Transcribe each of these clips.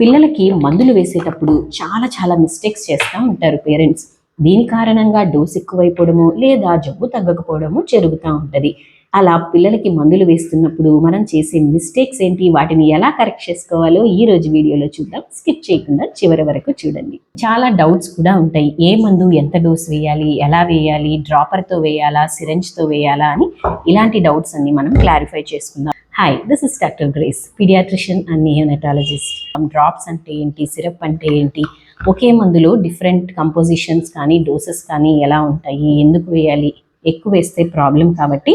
పిల్లలకి మందులు వేసేటప్పుడు చాలా చాలా మిస్టేక్స్ చేస్తూ ఉంటారు పేరెంట్స్ దీని కారణంగా డోస్ ఎక్కువైపోవడము లేదా జబ్బు తగ్గకపోవడము జరుగుతూ ఉంటుంది. అలా పిల్లలకి మందులు వేస్తున్నప్పుడు మనం చేసే మిస్టేక్స్ ఏంటి? వాటిని ఎలా కరెక్ట్ చేసుకోవాలో ఈ రోజు వీడియోలో చూద్దాం. స్కిప్ చేయకుండా చివరి వరకు చూడండి. చాలా డౌట్స్ కూడా ఉంటాయి. ఏ మందు ఎంత డోస్ వేయాలి? ఎలా వేయాలి? డ్రాపర్తో వేయాలా? సిరంజ్తో వేయాలా? అని ఇలాంటి డౌట్స్ అన్ని మనం క్లారిఫై చేసుకుందాం. Hi this is doctor Grace paediatrician and neonatologist drops అంటే ఏంటి సిరప్ అంటే ఏంటి ఒకే మందులో డిఫరెంట్ కంపోజిషన్స్ కానీ డోసెస్ కానీ ఎలా ఉంటాయి ఎందుకు వేయాలి ఎక్కువ వేస్తే ప్రాబ్లం కాబట్టి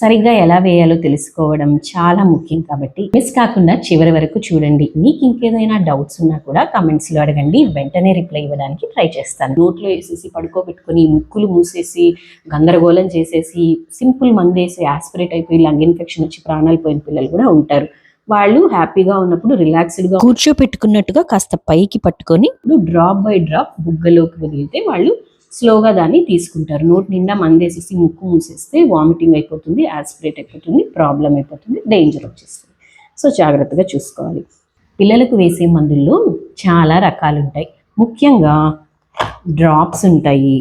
సరిగ్గా ఎలా వేయాలో తెలుసుకోవడం చాలా ముఖ్యం కాబట్టి మిస్ కాకుండా చివరి వరకు చూడండి. మీకు ఇంకేదైనా డౌట్స్ ఉన్నా కూడా కమెంట్స్లో అడగండి. వెంటనే రిప్లై ఇవ్వడానికి ట్రై చేస్తాను. నోట్లో వేసేసి పడుకోబెట్టుకొని ముక్కులు మూసేసి గందరగోళం చేసేసి సింపుల్ మందేసి ఆస్పిరేట్ అయిపోయి లంగ్ ఇన్ఫెక్షన్ వచ్చి ప్రాణాలు పోయిన పిల్లలు కూడా ఉంటారు. వాళ్ళు హ్యాపీగా ఉన్నప్పుడు రిలాక్స్డ్గా కూర్చోపెట్టుకున్నట్టుగా కాస్త పైకి పట్టుకొని డ్రాప్ బై డ్రాప్ బుగ్గలోకి వదిలితే వాళ్ళు స్లోగా దాన్ని తీసుకుంటారు. నోటి నిండా మందేసేసి ముక్కు మూసేస్తే వామిటింగ్ అయిపోతుంది యాస్పిరేట్ అయిపోతుంది ప్రాబ్లం అయిపోతుంది డేంజర్ వచ్చేస్తుంది. సో జాగ్రత్తగా చూసుకోవాలి. పిల్లలకు వేసే మందుల్లో చాలా రకాలు ఉంటాయి ముఖ్యంగా డ్రాప్స్ ఉంటాయి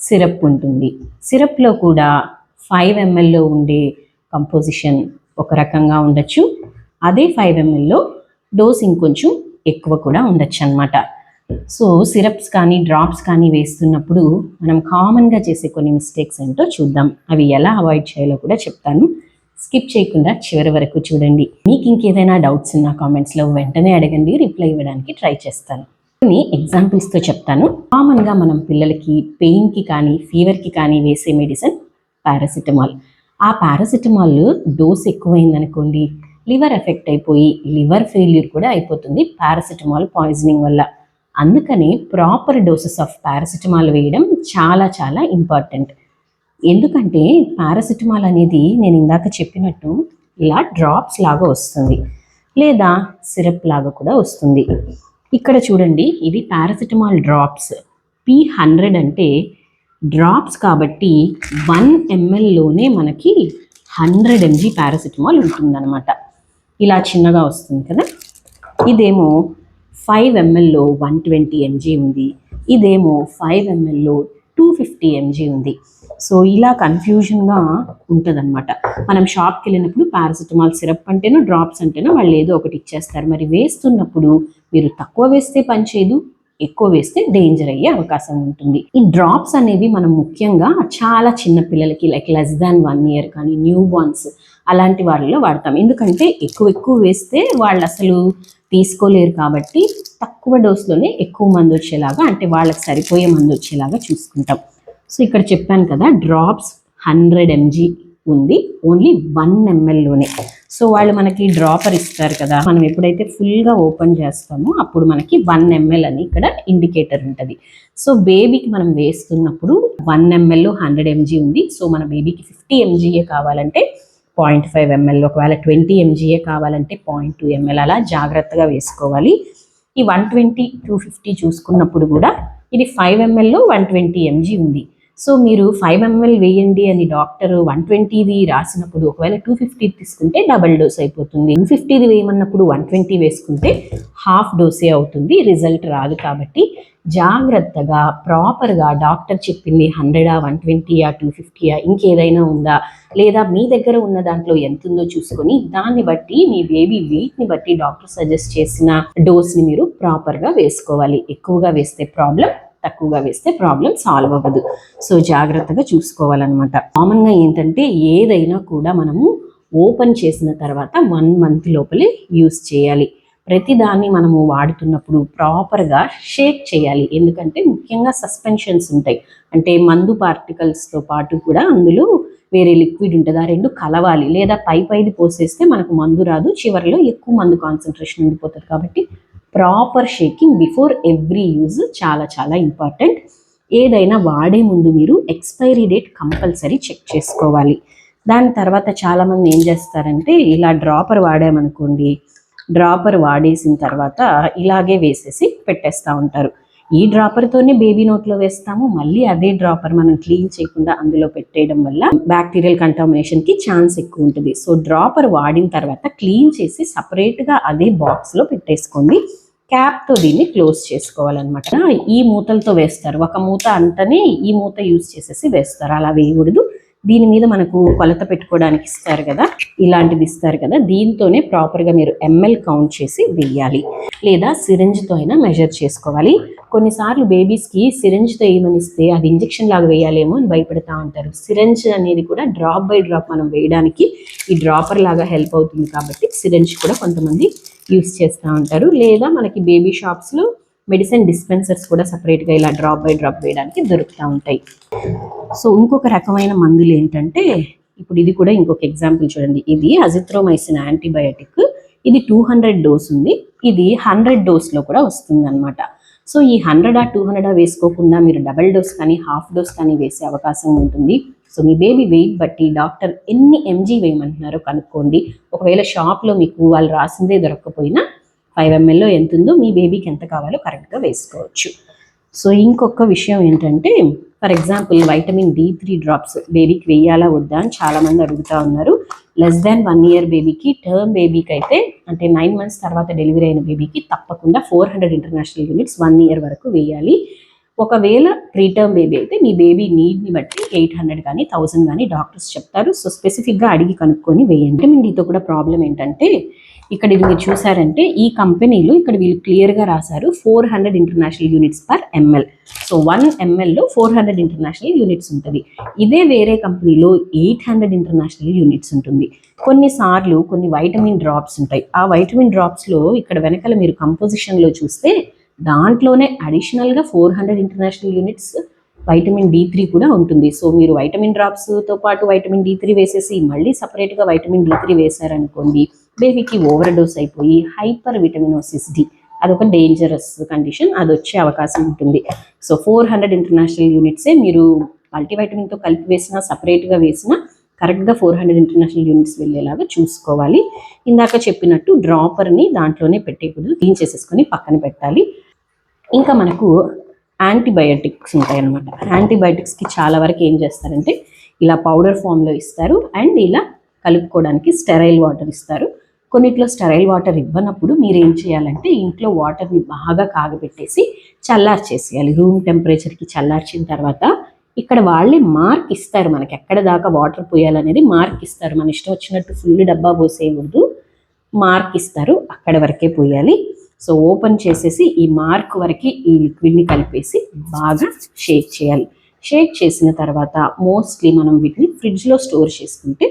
సిరప్ ఉంటుంది. సిరప్లో కూడా ఫైవ్ ఎంఎల్లో ఉండే కంపోజిషన్ ఒక రకంగా ఉండొచ్చు. అదే ఫైవ్ ఎంఎల్లో డోస్ ఇంకొంచెం ఎక్కువ కూడా ఉండొచ్చు అనమాట సో సిరప్స్ కానీ డ్రాప్స్ కానీ వేస్తున్నప్పుడు మనం కామన్గా చేసే కొన్ని మిస్టేక్స్ ఏంటో చూద్దాం. అవి ఎలా అవాయిడ్ చేయాలో కూడా చెప్తాను. స్కిప్ చేయకుండా చివరి వరకు చూడండి. మీకు ఇంకేదైనా డౌట్స్ ఉన్నా కామెంట్స్లో వెంటనే అడగండి. రిప్లై ఇవ్వడానికి ట్రై చేస్తాను. కొన్ని ఎగ్జాంపుల్స్తో చెప్తాను. కామన్గా మనం పిల్లలకి పెయిన్కి కానీ ఫీవర్కి కానీ వేసే మెడిసిన్ పారాసిటమాల్ ఆ పారాసిటమాల్ డోస్ ఎక్కువైందనుకోండి లివర్ ఎఫెక్ట్ అయిపోయి లివర్ ఫెయిల్యూర్ కూడా అయిపోతుంది. పారాసిటమాల్ పాయిజనింగ్ వల్ల. అందుకని ప్రాపర్ డోసెస్ ఆఫ్ పారాసిటమాల్ వేయడం చాలా చాలా ఇంపార్టెంట్ ఎందుకంటే పారాసిటమాల్ అనేది నేను ఇందాక చెప్పినట్టు ఇలా డ్రాప్స్ లాగా వస్తుంది. లేదా సిరప్ లాగా కూడా వస్తుంది. ఇక్కడ చూడండి ఇది పారాసిటమాల్ డ్రాప్స్ పి హండ్రెడ్ అంటే డ్రాప్స్ కాబట్టి వన్ ఎంఎల్లోనే మనకి హండ్రెడ్ ఎంజీ పారాసిటమాల్ ఉంటుందన్నమాట. ఇలా చిన్నగా వస్తుంది కదా? ఇదేమో ఫైవ్ ఎంఎల్లో వన్ ట్వంటీ ఎంజీ ఉంది. ఇదేమో ఫైవ్ ఎంఎల్లో టూ ఫిఫ్టీ ఎంజీ ఉంది. సో ఇలా కన్ఫ్యూజన్గా ఉంటుందన్నమాట. మనం షాప్కి వెళ్ళినప్పుడు పారాసిటమాల్ సిరప్ అంటేనో డ్రాప్స్ అంటేనో వాళ్ళు ఏదో ఒకటి ఇచ్చేస్తారు. మరి వేస్తున్నప్పుడు మీరు తక్కువ వేస్తే పనిచేయదు ఎక్కువ వేస్తే డేంజర్ అయ్యే అవకాశం ఉంటుంది. ఈ డ్రాప్స్ అనేవి మనం ముఖ్యంగా చాలా చిన్న పిల్లలకి like less than one year కానీ న్యూ బోర్న్స్ అలాంటి వాళ్ళలో వాడతాం. ఎందుకంటే ఎక్కువ ఎక్కువ వేస్తే వాళ్ళు అసలు తీసుకోలేరు కాబట్టి తక్కువ డోస్లోనే ఎక్కువ మందు వచ్చేలాగా అంటే వాళ్ళకి సరిపోయే మందు వచ్చేలాగా చూసుకుంటాం. సో ఇక్కడ చెప్పాను కదా డ్రాప్స్ హండ్రెడ్ ఎంజీ ఉంది. ఓన్లీ వన్ ఎంఎల్లోనే సో వాళ్ళు మనకి డ్రాపర్ ఇస్తారు కదా మనం ఎప్పుడైతే ఫుల్గా ఓపెన్ చేస్తామో అప్పుడు మనకి వన్ ఎంఎల్ అని ఇక్కడ ఇండికేటర్ ఉంటుంది. సో బేబీకి మనం వేస్తున్నప్పుడు one M L hundred M G ఉంది. సో మన బేబీకి ఫిఫ్టీ ఎంజీఏ కావాలంటే పాయింట్ ఫైవ్ ఎంఎల్ ఒకవేళ ట్వంటీ ఎంజీఏ కావాలంటే పాయింట్ టూ ఎంఎల్. అలా జాగ్రత్తగా వేసుకోవాలి. ఈ వన్ ట్వంటీ టూ ఫిఫ్టీ చూసుకున్నప్పుడు కూడా ఇది ఫైవ్ ఎంఎల్లో వన్ ట్వంటీ ఎంజీ ఉంది. సో మీరు ఫైవ్ ఎంఎల్ వేయండి అని డాక్టర్ వన్ ట్వంటీది రాసినప్పుడు ఒకవేళ టూ ఫిఫ్టీ తీసుకుంటే డబల్ డోస్ అయిపోతుంది. వన్ ఫిఫ్టీది వేయమన్నప్పుడు వన్ ట్వంటీ వేసుకుంటే హాఫ్ డోసే అవుతుంది. రిజల్ట్ రాదు కాబట్టి జాగ్రత్తగా ప్రాపర్గా డాక్టర్ చెప్పింది హండ్రెడా వన్ ట్వంటీయా టూ ఫిఫ్టీయా ఇంకేదైనా ఉందా? లేదా మీ దగ్గర ఉన్న దాంట్లో ఎంత ఉందో చూసుకొని దాన్ని బట్టి మీ బేబీ వెయిట్ని బట్టి డాక్టర్ సజెస్ట్ చేసిన డోస్ని మీరు ప్రాపర్గా వేసుకోవాలి. ఎక్కువగా వేస్తే ప్రాబ్లం తక్కువగా వేస్తే ప్రాబ్లం సాల్వ్ అవ్వదు. సో జాగ్రత్తగా చూసుకోవాలన్నమాట. కామన్గా ఏంటంటే ఏదైనా కూడా మనము ఓపెన్ చేసిన తర్వాత వన్ మంత్ లోపలే యూస్ చేయాలి. ప్రతిదాన్ని మనము వాడుతున్నప్పుడు ప్రాపర్గా షేక్ చేయాలి. ఎందుకంటే ముఖ్యంగా సస్పెన్షన్స్ ఉంటాయి. అంటే మందు పార్టికల్స్తో పాటు కూడా అందులో వేరే లిక్విడ్ ఉంటుంది. ఆ రెండు కలవాలి. లేదా పై పైది పోసేస్తే మనకు మందు రాదు. చివరిలో ఎక్కువ మందు కాన్సన్ట్రేషన్ ఉండిపోతుంది కాబట్టి proper shaking before every use చాలా చాలా ఇంపార్టెంట్ ఏదైనా వాడే ముందు మీరు ఎక్స్పైరీ డేట్ కంపల్సరీ చెక్ చేసుకోవాలి. దాని తర్వాత చాలామంది ఏం చేస్తారంటే ఇలా డ్రాపర్ వాడామనుకోండి డ్రాపర్ వాడేసిన తర్వాత ఇలాగే వేసేసి పెట్టేస్తూ ఉంటారు. ఈ డ్రాపర్తోనే బేబీ నోట్లో వేస్తాము. మళ్ళీ అదే డ్రాపర్ మనం క్లీన్ చేయకుండా అందులో పెట్టేయడం వల్ల బ్యాక్టీరియల్ కంటామినేషన్కి ఛాన్స్ ఎక్కువ ఉంటుంది. సో డ్రాపర్ వాడిన తర్వాత క్లీన్ చేసి సపరేట్గా అదే బాక్స్లో పెట్టేసుకోండి. క్యాప్తో దీన్ని క్లోజ్ చేసుకోవాలన్నమాట. ఈ మూతలతో వేస్తారు. ఒక మూత అంటనే ఈ మూత యూజ్ చేసేసి వేస్తారు. అలా వేయకూడదు. దీని మీద మనకు కొలత పెట్టుకోవడానికి ఇస్తారు కదా? ఇలాంటిది ఇస్తారు కదా? దీంతోనే ప్రాపర్గా మీరు ఎంఎల్ కౌంట్ చేసి వెయ్యాలి. లేదా సిరింజ్తో అయినా మెజర్ చేసుకోవాలి. కొన్నిసార్లు బేబీస్కి సిరింజ్తో ఏమనిస్తే అది ఇంజెక్షన్ లాగా వేయాలేమో అని భయపడతా ఉంటారు. సిరంజ్ అనేది కూడా డ్రాప్ బై డ్రాప్ మనం వేయడానికి ఈ డ్రాపర్ లాగా హెల్ప్ అవుతుంది కాబట్టి సిరంజ్ కూడా కొంతమంది యూస్ చేస్తూ ఉంటారు. లేదా మనకి బేబీ షాప్స్లో మెడిసిన్ డిస్పెన్సర్స్ కూడా సపరేట్గా ఇలా డ్రాప్ బై డ్రాప్ వేయడానికి దొరుకుతూ ఉంటాయి. సో ఇంకొక రకమైన మందులు ఏంటంటే ఇప్పుడు ఇది కూడా ఇంకొక ఎగ్జాంపుల్ చూడండి. ఇది అజిత్రోమైసిన్ యాంటీబయాటిక్. ఇది టూ హండ్రెడ్ డోస్ ఉంది. ఇది హండ్రెడ్ డోస్లో కూడా వస్తుంది అనమాట సో ఈ హండ్రెడ్ ఆ టూ హండ్రెడ్ వేసుకోకుండా మీరు డబల్ డోస్ కానీ హాఫ్ డోస్ కానీ వేసే అవకాశం ఉంటుంది. సో మీ బేబీ వెయిట్ బట్టి డాక్టర్ ఎన్ని ఎంజీ వేయమంటున్నారో కనుక్కోండి. ఒకవేళ షాప్లో మీకు వాళ్ళు రాసిందే దొరకకపోయినా ఫైవ్ ఎంఎల్లో ఎంత ఉందో మీ బేబీకి ఎంత కావాలో కరెక్ట్గా వేసుకోవచ్చు. సో ఇంకొక విషయం ఏంటంటే for example vitamin D three drops బేబీకి వేయాలా వద్దా అని చాలామంది అడుగుతూ ఉన్నారు. లెస్ దాన్ వన్ ఇయర్ బేబీకి టర్మ్ బేబీకి అయితే అంటే నైన్ మంత్స్ తర్వాత డెలివరీ అయిన బేబీకి తప్పకుండా four hundred international units one year వరకు వేయాలి. ఒకవేళ ప్రీటర్మ్ బేబీ అయితే మీ బేబీ నీడ్ని బట్టి ఎయిట్ హండ్రెడ్ కానీ థౌసండ్ కానీ డాక్టర్స్ చెప్తారు. సో స్పెసిఫిక్గా అడిగి కనుక్కొని వేయండి. విటమిన్ డితో కూడా ప్రాబ్లం ఏంటంటే ఇక్కడ ఇది మీరు చూసారంటే ఈ కంపెనీలు ఇక్కడ వీళ్ళు క్లియర్గా రాశారు four hundred international units per ml so one ఎంఎల్లో four hundred international units ఉంటుంది. ఇదే వేరే కంపెనీలో ఎయిట్ హండ్రెడ్ ఇంటర్నేషనల్ యూనిట్స్ ఉంటుంది. కొన్నిసార్లు కొన్ని వైటమిన్ డ్రాప్స్ ఉంటాయి. ఆ వైటమిన్ డ్రాప్స్లో ఇక్కడ వెనకాల మీరు కంపోజిషన్లో చూస్తే దాంట్లోనే అడిషనల్గా four hundred international units vitamin D three కూడా ఉంటుంది. సో మీరు వైటమిన్ డ్రాప్స్తో పాటు వైటమిన్ డి త్రీ వేసేసి మళ్ళీ సపరేట్గా వైటమిన్ డి త్రీ వేశారనుకోండి బేబీకి ఓవర్ డోస్ అయిపోయి హైపర్ విటమినోసిస్ డి అదొక డేంజరస్ కండిషన్ అది వచ్చే అవకాశం ఉంటుంది. సో ఫోర్ హండ్రెడ్ ఇంటర్నేషనల్ యూనిట్సే మీరు మల్టీవైటమిన్తో కలిపి వేసినా సపరేట్గా వేసినా కరెక్ట్గా ఫోర్ హండ్రెడ్ ఇంటర్నేషనల్ యూనిట్స్ వెళ్ళేలాగా చూసుకోవాలి. ఇందాక చెప్పినట్టు డ్రాపర్ని దాంట్లోనే పెట్టేకూడదు క్లీన్ చేసేసుకొని పక్కన పెట్టాలి. ఇంకా మనకు యాంటీబయోటిక్స్ ఉంటాయి అన్నమాట యాంటీబయోటిక్స్కి చాలా వరకు ఏం చేస్తారంటే ఇలా పౌడర్ ఫామ్లో ఇస్తారు. అండ్ ఇలా కలుపుకోవడానికి స్టెరైల్ వాటర్ ఇస్తారు. కొన్నిట్లో స్టెరైల్ వాటర్ ఇవ్వనప్పుడు మీరు ఏం చేయాలంటే ఇంట్లో వాటర్ని బాగా కాగబెట్టేసి చల్లార్చేసేయాలి రూమ్ టెంపరేచర్కి చల్లార్చిన తర్వాత ఇక్కడ వాళ్ళే మార్క్ ఇస్తారు మనకి ఎక్కడ దాకా వాటర్ పోయాలనేది మార్క్ ఇస్తారు. మన ఇష్టం వచ్చినట్టు ఫుల్ డబ్బా పోసేయకూడదు. మార్క్ ఇస్తారు అక్కడ వరకే పోయాలి. సో ఓపెన్ చేసేసి ఈ మార్క్ వరకు ఈ లిక్విడ్ని కలిపేసి బాగా షేక్ చేయాలి. షేక్ చేసిన తర్వాత మోస్ట్లీ మనం వీటిని ఫ్రిడ్జ్లో స్టోర్ చేసుకుంటే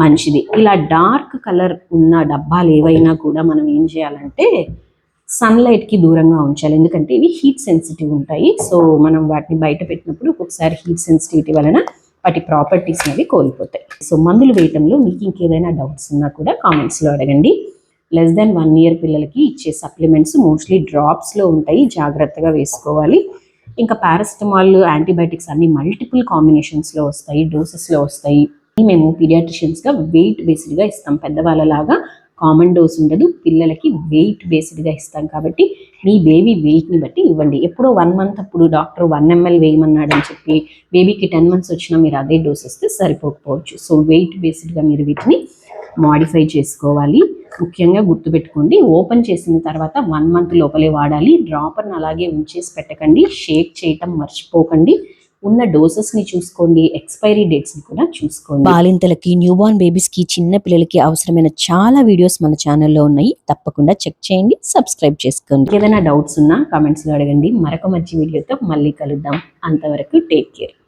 మంచిది. ఇలా డార్క్ కలర్ ఉన్న డబ్బాలు ఏవైనా కూడా మనం ఏం చేయాలంటే సన్లైట్కి దూరంగా ఉంచాలి. ఎందుకంటే ఇవి హీట్ సెన్సిటివ్ ఉంటాయి. సో మనం వాటిని బయట పెట్టినప్పుడు ఒక్కొక్కసారి హీట్ సెన్సిటివిటీ వలన వాటి ప్రాపర్టీస్ అనేవి కోల్పోతాయి. సో మందులు వేయటంలో మీకు ఇంకేదైనా డౌట్స్ ఉన్నా కూడా కామెంట్స్లో అడగండి. లెస్ దెన్ వన్ ఇయర్ పిల్లలకి ఇచ్చే సప్లిమెంట్స్ మోస్ట్లీ డ్రాప్స్లో ఉంటాయి. జాగ్రత్తగా వేసుకోవాలి. ఇంకా పారాసిటమాల్ యాంటీబయాటిక్స్ అన్ని మల్టిపుల్ కాంబినేషన్స్లో వస్తాయి డోసెస్లో వస్తాయి. మేము పీడియాట్రిషియన్స్గా వెయిట్ బేస్డ్గా ఇస్తాం. పెద్దవాళ్ళలాగా కామన్ డోస్ ఉండదు పిల్లలకి వెయిట్ బేస్డ్గా ఇస్తాం కాబట్టి మీ బేబీ వెయిట్ని బట్టి ఇవ్వండి. ఎప్పుడో వన్ మంత్ అప్పుడు డాక్టర్ వన్ ఎంఎల్ వేయమన్నాడని చెప్పి బేబీకి టెన్ మంత్స్ వచ్చినా మీరు అదే డోస్ ఇస్తే సరిపోకపోవచ్చు. సో వెయిట్ బేస్డ్గా మీరు వీటిని మాడిఫై చేసుకోవాలి. ముఖ్యంగా గుర్తుపెట్టుకోండి ఓపెన్ చేసిన తర్వాత వన్ మంత్ లోపలే వాడాలి. డ్రాపర్ని అలాగే ఉంచేసి పెట్టకండి. షేక్ చేయటం మర్చిపోకండి. ఉన్న డోసెస్ని చూసుకోండి. ఎక్స్పైరీ డేట్స్ని కూడా చూసుకోండి. బాలింతలకి న్యూ బార్న్ బేబీస్కి చిన్న పిల్లలకి అవసరమైన చాలా వీడియోస్ మన ఛానల్లో ఉన్నాయి. తప్పకుండా చెక్ చేయండి సబ్స్క్రైబ్ చేసుకోండి. ఏదైనా డౌట్స్ ఉన్నా కామెంట్స్లో అడగండి. మరొక మంచి వీడియోతో మళ్ళీ కలుద్దాం. అంతవరకు టేక్ కేర్